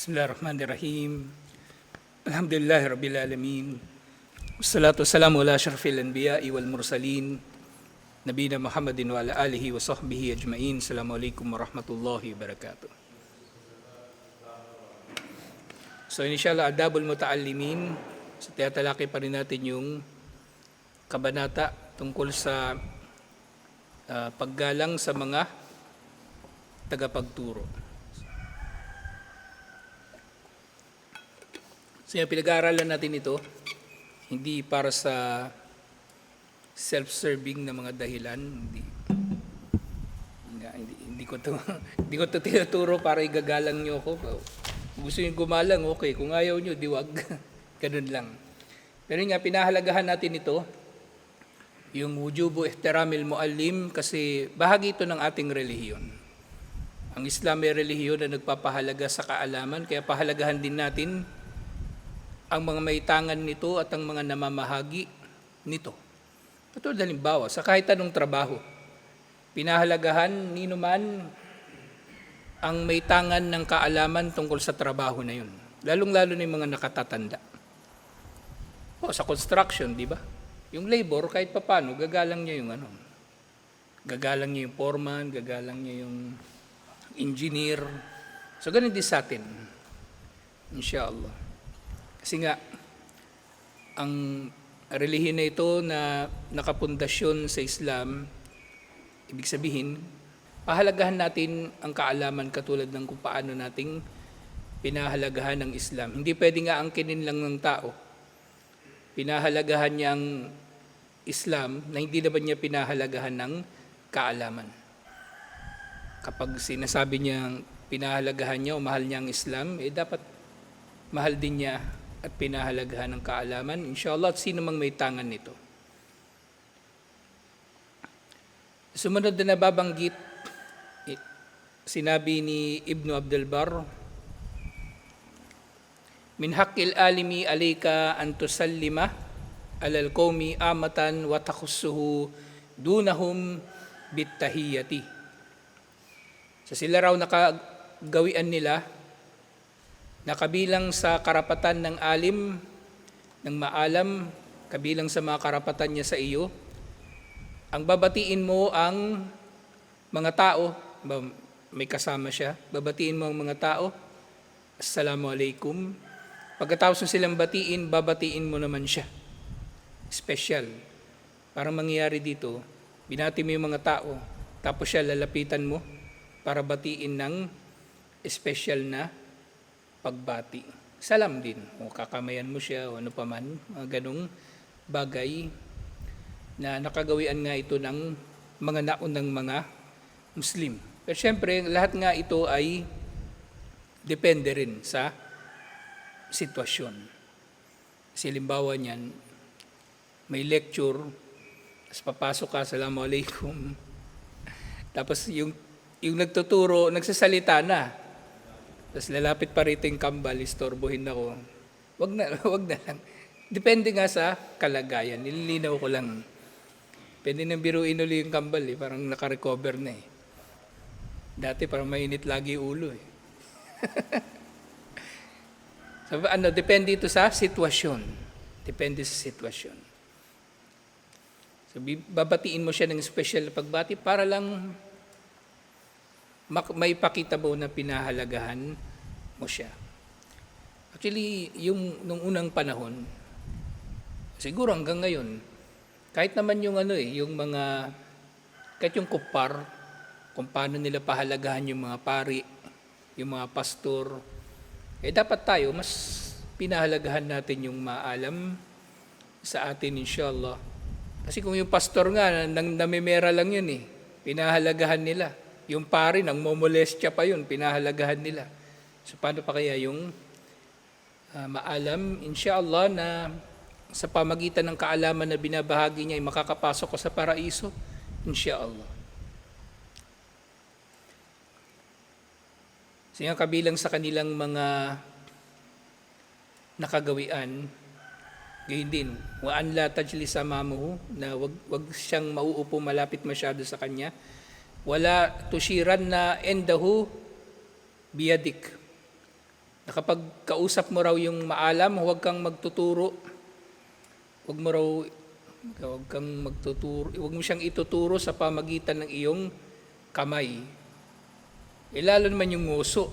Bismillahirrahmanirrahim. Alhamdulillah Rabbil Alamin. Wassalatu wassalamu ala syarfil anbiya'i wal mursalin. Nabina Muhammadin wa ala alihi wa sahbihi ajma'in. Assalamualaikum warahmatullahi wabarakatuh. So inshallah, adabul muta'allimin. So tiyatalaki pa rin natin yung kabanata tungkol sa ah, paggalang sa mga tagapagturo. So yung pinag-aaralan natin ito, hindi para sa self-serving na mga dahilan, hindi, hindi, hindi ko to hindi ko to tinuturo para igagalang niyo ako. Gusto niyo gumalang, okay. Kung ayaw niyo, di wag. Ganun lang. Pero nga, pinahalagahan natin ito, yung wujubu ihtiramil muallim kasi bahagi ito ng ating relihiyon. Ang Islam ay relihiyon na nagpapahalaga sa kaalaman, kaya pahalagahan din natin ang mga maitangan nito at ang mga namamahagi nito. Katulad halimbawa, sa kahit anong trabaho, pinahalagahan nino man ang maitangan ng kaalaman tungkol sa trabaho na yun. Lalong-lalo na yung mga nakatatanda. O, sa construction, di ba? Yung labor, kahit papano, gagalang niya yung ano. Gagalang niya yung foreman, gagalang niya yung engineer. So, ganun din sa atin. Inshallah. Kasi nga, ang relihiyon na ito na nakapundasyon sa Islam, ibig sabihin, pahalagahan natin ang kaalaman katulad ng kung paano nating pinahalagahan ng Islam. Hindi pwede nga angkinin lang ng tao. Pinahalagahan niya ang Islam na hindi naman niya pinahalagahan ng kaalaman. Kapag sinasabi niya pinahalagahan niya o mahal niya ang Islam, eh dapat mahal din niya at pinahalagahan ng kaalaman. Inshallah, at sino mang may tangan nito. Sumunod na nababanggit, eh, sinabi ni Ibn Abdul Bar, Min haqqil alimi alayka an tusallima alal qawmi amatan wa takhussuhu dunahum bittahiyati. So sila raw nakagawian nila na kabilang sa karapatan ng alim, ng maalam, kabilang sa mga karapatan niya sa iyo, ang babatiin mo ang mga tao, may kasama siya, babatiin mo ang mga tao, Assalamualaikum. Pagkatapos mo silang batiin, babatiin mo naman siya. Special. Parang mangyayari dito, binati mo yung mga tao, tapos siya lalapitan mo para batiin ng special na pagbati. Salam din. O kakamayan mo siya o ano pa man, mga ganong bagay na nakagawian nga ito ng mga naunang mga Muslim. Pero syempre, lahat nga ito ay depende rin sa sitwasyon. Kasi limbawa niyan, may lecture, tapos papasok ka, Assalamualaikum. Tapos yung, yung nagtuturo, nagsasalita na, tapos lalapit pa rito yung kambal, istorbohin ako. Wag na, wag na lang. Depende nga sa kalagayan. Nililinaw ko lang. Pwede nang biruin uli yung kambal eh. Parang nakarecover na eh. Dati parang mainit lagi ulo eh. so, ano, depende ito sa sitwasyon. Depende sa sitwasyon. So, babatiin mo siya ng special pagbati para lang may pakita mo na pinahalagahan mo siya. Actually, yung nung unang panahon, siguro hanggang ngayon, kahit naman yung ano eh, yung mga, kahit yung kupar, kung paano nila pahalagahan yung mga pari, yung mga pastor, eh dapat tayo, mas pinahalagahan natin yung maalam sa atin inshallah. Kasi kung yung pastor nga, nang namimera lang yun eh, pinahalagahan nila. Yung pari, nang momolestya pa yun, pinahalagahan nila. So paano pa kaya yung ah, maalam, inshallah, na sa pamagitan ng kaalaman na binabahagi niya ay makakapasok ko sa paraiso, inshallah. Siya kabilang sa kanilang mga nakagawian, gayon din, wa an la tajlis amamuhu, na wag, wag siyang mauupo malapit masyado sa kanya, wala tushiran na endahu biyadik, na kapag kausap mo raw yung maalam, huwag kang magtuturo. Huwag mo raw, huwag kang magtuturo, huwag mo siyang ituturo sa pamagitan ng iyong kamay. Eh, lalo naman yung nguso.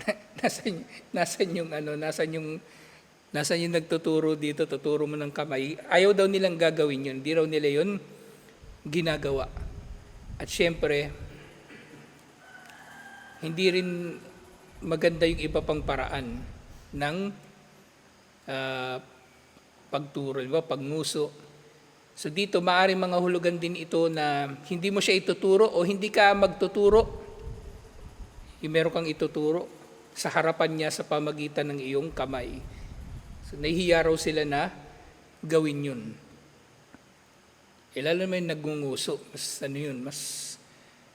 nasan, nasan yung ano, nasan yung nasan yung nagtuturo dito, tuturo mo ng kamay. Ayaw daw nilang gagawin yun. Di raw nila yun ginagawa. At syempre, hindi rin maganda yung iba pang paraan ng ah, pagturo, ba? Pagnguso. So dito, maaari mga hulugan din ito na hindi mo siya ituturo o hindi ka magtuturo. Yung meron kang ituturo sa harapan niya sa pamagitan ng iyong kamay. So nahihiya raw sila na gawin yun. Eh, lalo yung nagunguso, mas ano yun, mas,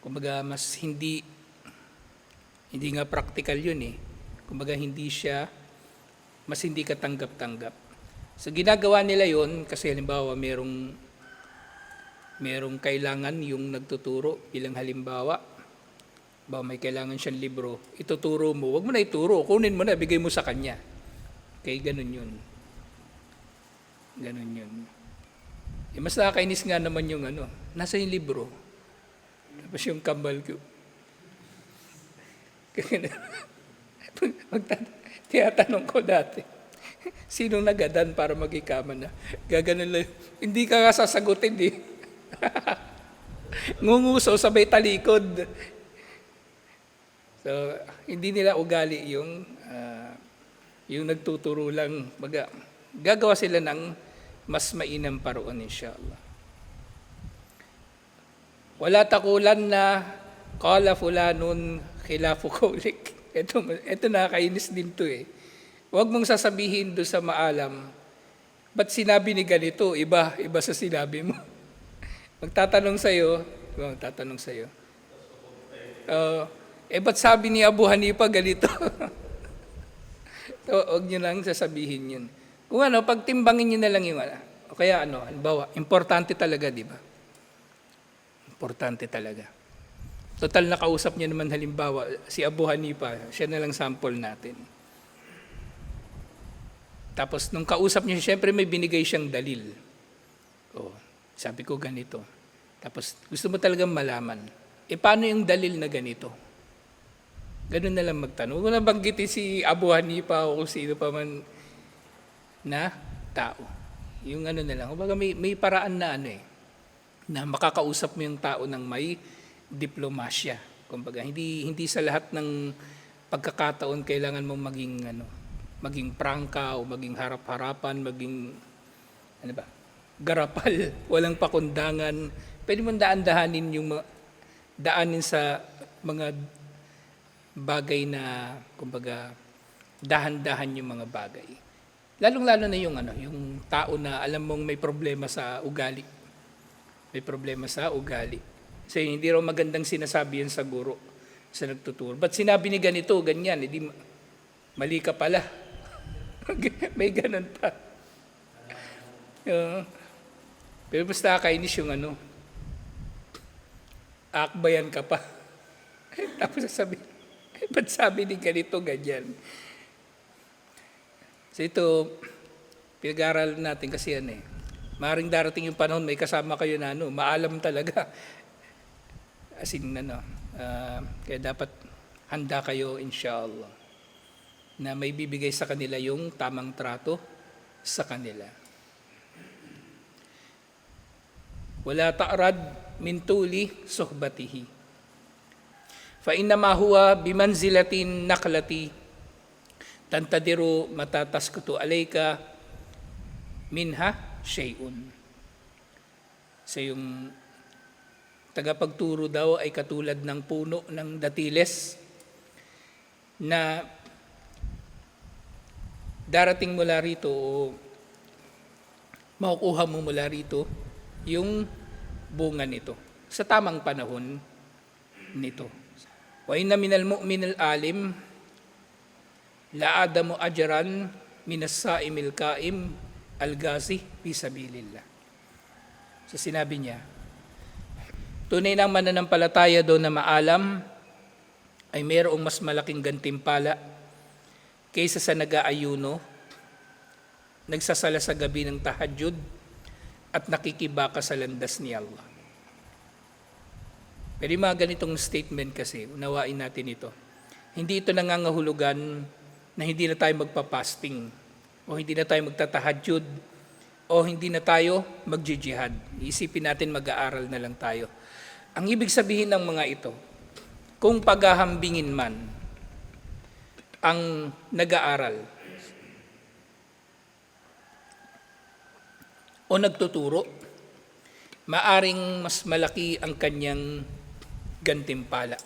kumbaga, mas hindi, hindi nga practical yun eh. Kumbaga, hindi siya, mas hindi ka tanggap-tanggap. So, ginagawa nila yun, kasi halimbawa, merong, merong kailangan yung nagtuturo, bilang halimbawa, ba may kailangan siyang libro, ituturo mo, wag mo na ituro, kunin mo na, bigay mo sa kanya. Okay, ganun yun. Ganun yun. Eh, mas nakakainis nga naman yung ano, nasa yung libro. Tapos yung kambal ko. Tinatanong ko dati, sino nagadan para magikaman na? Gaganon lang. Hindi ka nga sasagutin, di. Ngunguso sabay talikod. So, hindi nila ugali yung ah, yung nagtuturo lang. Baga, gagawa sila ng mas mainam paroon inshallah. Wala takulan na kala fulanun khilafu kaulik. Ito, ito nakakainis din to eh. Huwag mong sasabihin do sa maalam, ba't sinabi ni ganito, iba, iba sa sinabi mo. Magtatanong sa'yo, magtatanong sa'yo, uh, eh ba't sabi ni Abu Hanifa ganito? huwag nyo lang sasabihin yun. Kung ano, pagtimbangin nyo na lang yung ano. O kaya ano, halimbawa, importante talaga, di ba? Importante talaga. Total nakausap niya naman halimbawa, si Abu Hanifa, siya na lang sample natin. Tapos nung kausap niya, syempre may binigay siyang dalil. O, sabi ko ganito. Tapos gusto mo talagang malaman, eh paano yung dalil na ganito? Ganun na lang magtanong. Huwag na banggitin si Abu Hanifa o kung sino pa man na tao. Yung ano na lang. Kumbaga may, may paraan na ano eh, na makakausap mo yung tao ng may diplomasya. Kumbaga, hindi, hindi sa lahat ng pagkakataon kailangan mong maging, ano, maging prangka o maging harap-harapan, maging, ano ba, garapal, walang pakundangan. Pwede mong daan-dahanin yung daanin sa mga bagay na, kumbaga, dahan-dahan yung mga bagay. Lalong-lalo na yung ano, yung tao na alam mong may problema sa ugali. May problema sa ugali. So hindi raw magandang sinasabi yan sa guro, sa nagtuturo. Ba't sinabi ni ganito, ganyan, hindi mali ka pala. may ganun pa. Uh, pero basta kainis yung ano, akbayan ka pa. Tapos sasabi, ba't sabi ni ganito, ganyan. So ito, pinag-aaral natin kasi yan eh. Maring darating yung panahon, may kasama kayo na ano, maalam talaga. As in, ano, ah, kaya dapat handa kayo, inshallah, na may bibigay sa kanila yung tamang trato sa kanila. Wala ta'rad min tuli suhbatihi. Fa innama huwa bimanzilatin naklati tantadiru matataskutu alayka minha shay'un. So yung tagapagturo daw ay katulad ng puno ng datiles na darating mula rito o makukuha mo mula rito yung bunga nito sa tamang panahon nito. Wa inna minal mu'minil alim la adamu ajran minas saimil kaim al-gazi fi sabilillah. So sinabi niya, tunay ng mananampalataya doon na maalam ay mayroong mas malaking gantimpala kaysa sa nag-aayuno, nagsasala sa gabi ng tahajjud, at nakikibaka sa landas ni Allah. Pero yung mga ganitong statement kasi, unawain natin ito. Hindi ito nangangahulugan na hindi na tayo magpa-fasting o hindi na tayo magtatahajjud o hindi na tayo magjijihad. Isipin natin mag-aaral na lang tayo. Ang ibig sabihin ng mga ito, kung paghahambingin man ang nag-aaral o nagtuturo, maaring mas malaki ang kanyang gantimpala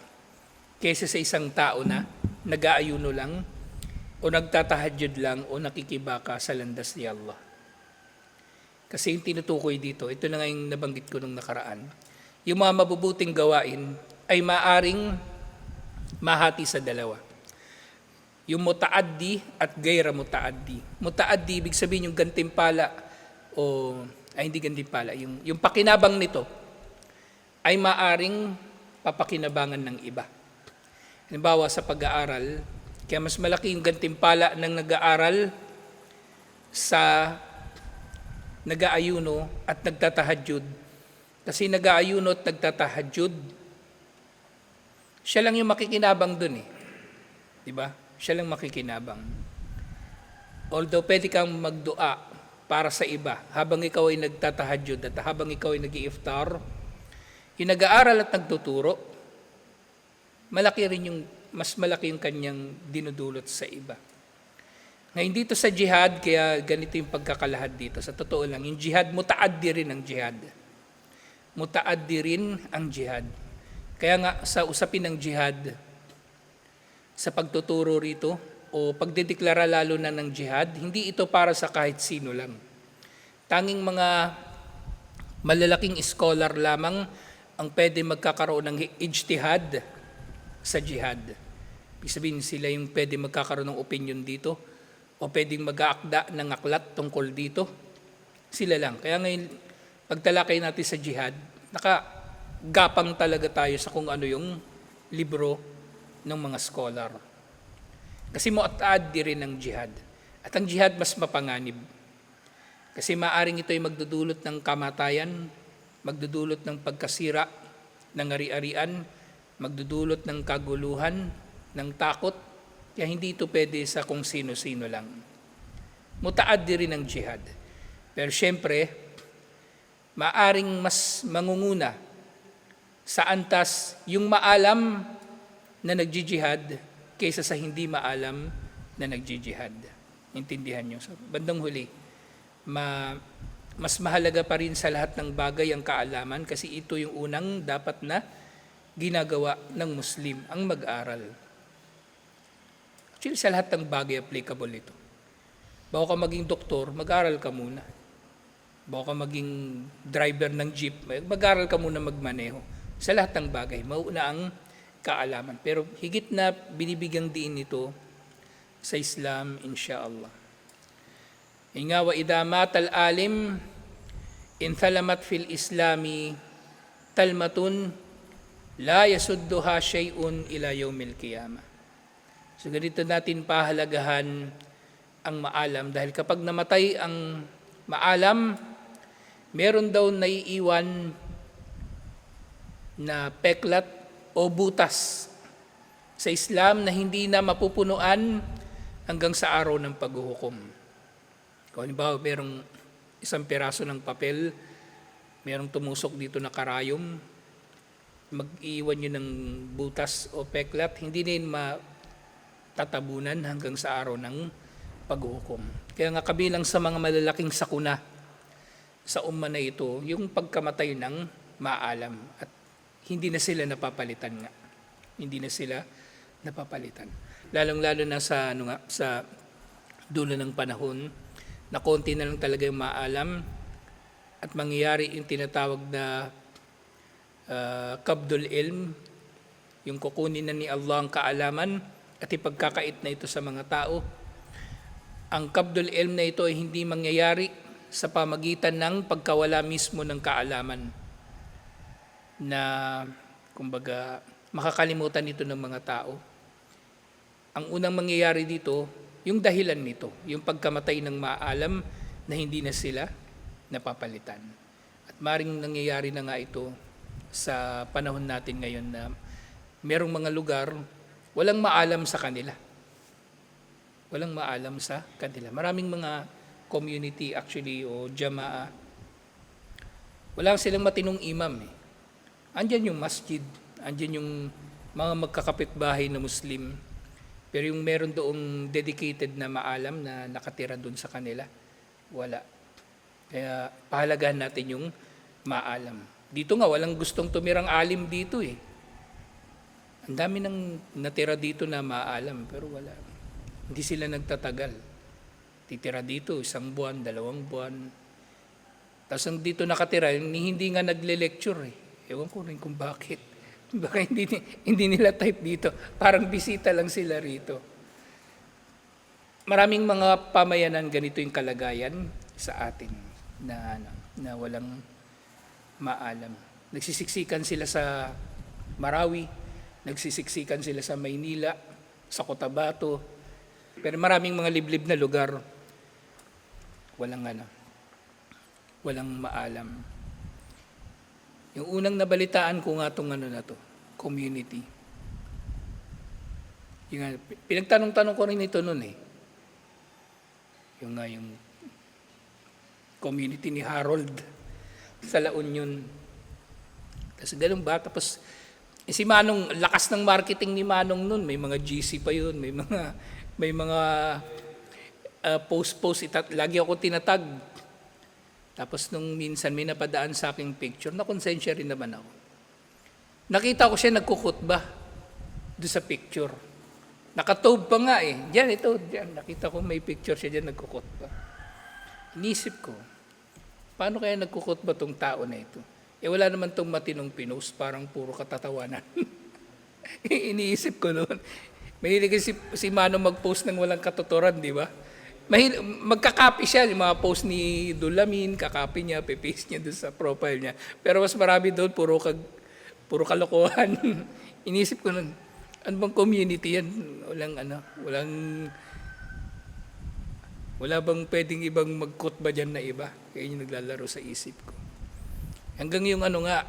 kaysa sa isang tao na nag-aayuno lang o nagtatahajud lang o nakikibaka sa landas ni Allah. Kasi yung tinutukoy dito, ito na nga yung nabanggit ko nung nakaraan, yung mga mabubuting gawain ay maaring mahati sa dalawa. Yung mutaaddi at gaira mutaaddi. Mutaaddi, ibig sabihin yung gantimpala o, ay hindi gantimpala, yung, yung pakinabang nito ay maaring papakinabangan ng iba. Halimbawa sa pag-aaral, kaya mas malaki yung gantimpala ng nag-aaral sa nag-aayuno at nagtatahajud. Kasi nag-aayuno at nagtatahajud, siya lang yung makikinabang dun eh. Di ba? Siya lang makikinabang. Although pwede kang magdua para sa iba habang ikaw ay nagtatahajud at habang ikaw ay nag-iiftar, yung nag-aaral at nagtuturo, malaki rin yung, mas malaki yung kanyang dinudulot sa iba. Ngayon dito sa jihad, kaya ganito yung pagkakalahad dito. Sa totoo lang, yung jihad, mutaaddi rin ang jihad. Mutaaddi rin ang jihad. Kaya nga sa usapin ng jihad, sa pagtuturo rito, o pagdedeklara lalo na ng jihad, hindi ito para sa kahit sino lang. Tanging mga malalaking scholar lamang ang pwede magkakaroon ng ijtihad sa jihad. Ibig sabihin sila yung pwede magkakaroon ng opinion dito o pwedeng mag-aakda ng aklat tungkol dito. Sila lang. Kaya ngayon, pagtalakay natin sa jihad, nakagapang talaga tayo sa kung ano yung libro ng mga scholar. Kasi muatad di rin ang jihad. At ang jihad mas mapanganib. Kasi maaring ito ay magdudulot ng kamatayan, magdudulot ng pagkasira ng ari-arian, magdudulot ng kaguluhan, ng takot, kaya hindi ito pwede sa kung sino-sino lang. Mutaad din rin ang jihad. Pero siyempre, maaring mas mangunguna sa antas yung maalam na nagjijihad kaysa sa hindi maalam na nagjijihad. Intindihan nyo. So, bandang huli, ma, mas mahalaga pa rin sa lahat ng bagay ang kaalaman kasi ito yung unang dapat na ginagawa ng Muslim, ang mag-aral. Actually, sa lahat ng bagay applicable ito. Bago ka maging doktor, mag-aral ka muna. Bago ka maging driver ng jeep, mag-aral ka muna magmaneho. Sa lahat ng bagay, mauna ang kaalaman. Pero higit na binibigyang diin ito sa Islam, insyaAllah. Inga wa idha matal alim, in thalamat fil islami, talmatun, la yasudduha shay'un ila yawmil qiyamah. So ganito natin pahalagahan ang maalam dahil kapag namatay ang maalam, meron daw naiiwan na peklat o butas sa Islam na hindi na mapupunuan hanggang sa araw ng paghuhukom. Kung halimbawa, merong isang piraso ng papel, merong tumusok dito na karayom, mag-iwan yun ng butas o peklat, hindi na yun matatabunan hanggang sa araw ng paghuhukom. Kaya nga kabilang sa mga malalaking sakuna sa umma na ito, yung pagkamatay ng maalam at hindi na sila napapalitan nga. Hindi na sila napapalitan. Lalong-lalo na sa ano nga, sa dulo ng panahon na konti na lang talaga yung maalam at mangyayari yung tinatawag na uh, kabdul ilm, yung kukunin na ni Allah ang kaalaman at ipagkakait na ito sa mga tao. Ang kabdul ilm na ito ay hindi mangyayari sa pamagitan ng pagkawala mismo ng kaalaman na kumbaga makakalimutan ito ng mga tao. Ang unang mangyayari dito, yung dahilan nito, yung pagkamatay ng maalam na hindi na sila napapalitan. At maring nangyayari na nga ito sa panahon natin ngayon na merong mga lugar walang maalam sa kanila. Walang maalam sa kanila. Maraming mga community actually o jamaa wala silang matinong imam eh. Andyan yung masjid, andyan yung mga magkakapitbahay na Muslim. Pero yung meron doong dedicated na maalam na nakatira doon sa kanila, wala. Kaya pahalagahan natin yung maalam. Dito nga, walang gustong tumirang alim dito eh. Ang dami nang natira dito na maalam, pero wala. Hindi sila nagtatagal. Titira dito, isang buwan, dalawang buwan, tapos ang dito nakatira, hindi nga nagle-lecture eh. Ewan ko rin kung bakit. Baka hindi, hindi nila type dito. Parang bisita lang sila rito. Maraming mga pamayanan ganito yung kalagayan sa atin na, ano, na walang maalam. Nagsisiksikan sila sa Marawi, nagsisiksikan sila sa Maynila, sa Cotabato, pero maraming mga liblib na lugar, walang ano, walang maalam. Yung unang nabalitaan ko nga itong ano na to, community. Yung, pinagtanong-tanong ko rin ito noon eh. Yung nga yung community ni Harold sa La Union. Tapos ganun ba? Tapos eh, si Manong, lakas ng marketing ni Manong noon. May mga GC pa yun, may mga, may mga uh, post-post. Itat, lagi ako tinatag. Tapos nung minsan may napadaan sa aking picture, nakonsensya rin naman ako. Nakita ko siya nagkukutba doon sa picture. Nakatob pa nga eh. Diyan, ito, diyan. Nakita ko may picture siya diyan nagkukutba. Inisip ko, paano kaya nagkukutba tong tao na ito? Eh wala naman tong matinong pinost, parang puro katatawanan. Iniisip ko noon. Mahilig si, si Mano mag-post ng walang katuturan, di ba? Mahil, magkakapi siya, yung mga post ni Dulamin, kakapi niya, pipaste niya doon sa profile niya. Pero mas marami doon, puro, kag, puro kalokohan. Inisip ko nun, ano bang community yan? Walang ano, walang, wala bang pwedeng ibang mag-quote ba dyan na iba? Kaya yung naglalaro sa isip ko. Hanggang yung ano nga,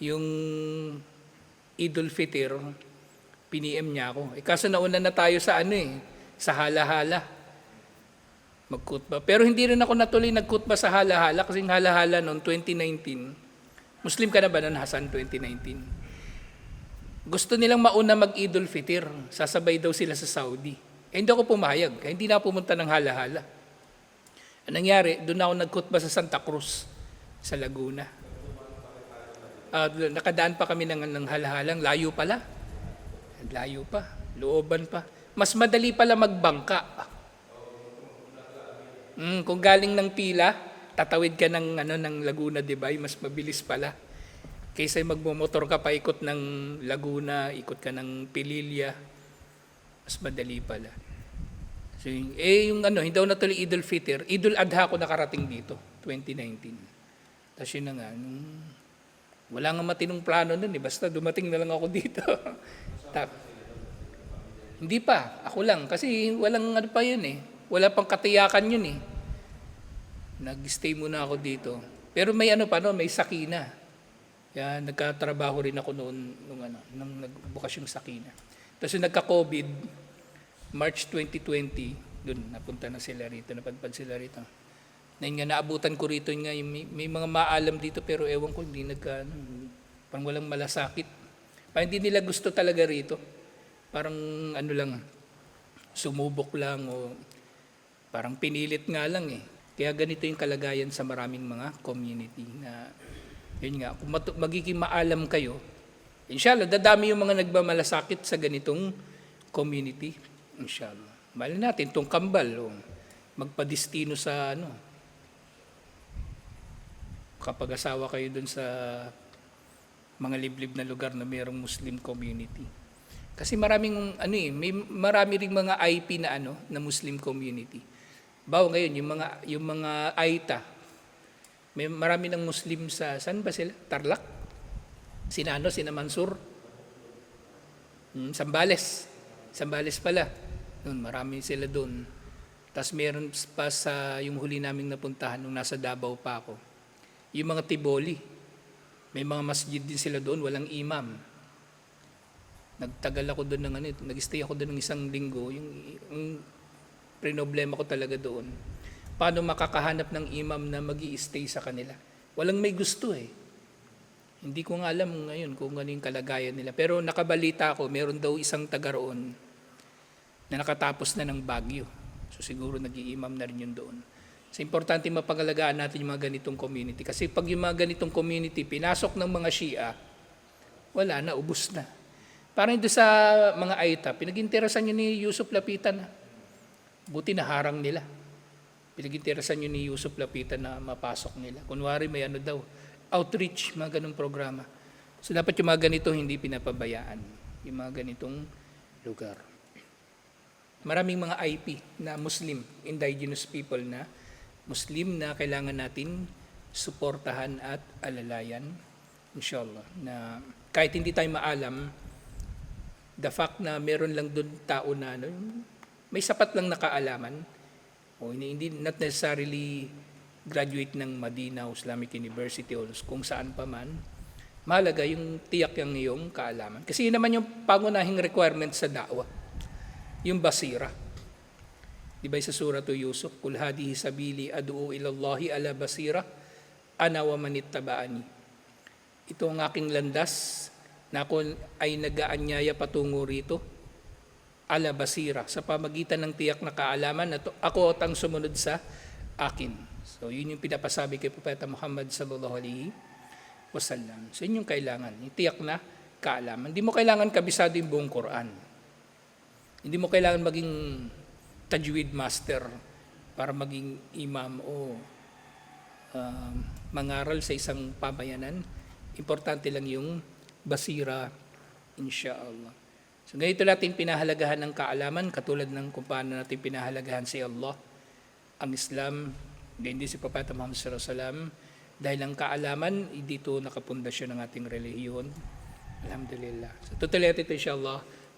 yung Idol Fitr, piniem niya ako. Eh, kaso nauna na tayo sa ano eh, sa hala-hala magkutba. Pero hindi rin ako natuloy nagkutba sa halahala kasi yung halahala noong 2019, Muslim ka na ba noon Hasan 2019? Gusto nilang mauna mag-Idul Fitr, sasabay daw sila sa Saudi. Eh hindi ako pumayag, kaya hindi na pumunta ng halahala. Ang nangyari, doon ako nagkutba sa Santa Cruz, sa Laguna. Ah, nakadaan pa kami ng, ng halahalang, layo pala. Layo pa, looban pa. Mas madali pala magbangka. Mm, kung galing ng pila, tatawid ka ng ano ng Laguna, 'di ba? Mas mabilis pala. Kaysa magmomotor ka pa ikot ng Laguna, ikot ka ng Pililya, mas madali pala. So, yung, eh yung ano, hindi ako natuloy Idul Fitr, Idul Adha ako nakarating dito, 2019. Tapos yun na nga, nung, wala nga matinong plano nun eh, basta dumating na lang ako dito. Tap. Hindi pa, ako lang, kasi walang ano pa yun eh. Wala pang katiyakan yun eh. Nag-stay muna ako dito. Pero may ano pa no, may sakina. Kaya nagkatrabaho rin ako noon nung ano, nung nagbukas yung sakina. Tapos yung nagka-COVID, March 2020, doon napunta na sila rito, napadpad sila rito. Na yun nga, naabutan ko rito nga, may, may mga maalam dito pero ewan ko, hindi nagka, ano, parang walang malasakit. Parang hindi nila gusto talaga rito. Parang ano lang, sumubok lang o parang pinilit nga lang eh. Kaya ganito yung kalagayan sa maraming mga community na yun nga, kung magiging maalam kayo, inshallah, dadami yung mga nagmamalasakit sa ganitong community. Inshallah. Mali natin, itong kambal, o magpadistino sa ano, kapag asawa kayo dun sa mga liblib na lugar na mayroong Muslim community. Kasi maraming ano eh, may marami ring mga IP na ano, na Muslim community. Bawa ngayon yung mga yung mga Aita. May marami ng Muslim sa saan ba sila? Tarlac. Sina ano, sina Mansur. Hmm, Sambales. Sambales pala. Yun, marami sila doon. Tapos meron pa sa yung huli naming napuntahan nung nasa Davao pa ako. Yung mga Tiboli. May mga masjid din sila doon, walang imam. Nagtagal ako doon ng ano, nag-stay ako doon ng isang linggo. Yung, yung problema ko talaga doon. Paano makakahanap ng imam na mag stay sa kanila? Walang may gusto eh. Hindi ko nga alam ngayon kung ano yung kalagayan nila. Pero nakabalita ako, meron daw isang taga roon na nakatapos na ng Bagyo. So siguro nag-iimam na rin yun doon. So importante mapagalagaan natin yung mga ganitong community. Kasi pag yung mga ganitong community, pinasok ng mga Shia, wala na, ubus na. Parang doon sa mga Aita, pinag-interesan yun ni Yusuf Lapitan. Buti naharang nila. Pinag-interesan yun ni Yusuf Lapitan na mapasok nila. Kunwari may ano daw, outreach, mga ganong programa. So dapat yung mga ganito hindi pinapabayaan. Yung mga ganitong lugar. Maraming mga IP na Muslim, indigenous people na Muslim na kailangan natin suportahan at alalayan. Inshallah. Na kahit hindi tayo maalam, the fact na meron lang doon tao na ano, may sapat lang nakaalaman, o hindi, not necessarily graduate ng Madina Islamic University o kung saan pa man, mahalaga yung tiyak yung iyong kaalaman. Kasi yun naman yung pangunahing requirement sa da'wa, yung basira. Di ba sa surah to Yusuf, Kul hadihi sabili adu'u ilallahi ala basira, ana wa manittaba'ani. Ito ang aking landas na ako ay nagaanyaya patungo rito, ala basira, sa pamagitan ng tiyak na kaalaman na ako at ang sumunod sa akin. So yun yung pinapasabi kay Propeta Muhammad sallallahu alaihi wasallam. So yun yung kailangan, yung tiyak na kaalaman. Hindi mo kailangan kabisado yung buong Quran. Hindi mo kailangan maging tajwid master para maging imam o um, mangaral sa isang pamayanan. Importante lang yung basira, inshaallah. So ganito natin pinahalagahan ng kaalaman, katulad ng kung paano natin pinahalagahan si Allah, ang Islam, din si Propeta Muhammad sallallahu dahil ang kaalaman, dito nakapundasyon ng ating relihiyon. Alhamdulillah. So tutuloy natin ito inshallah.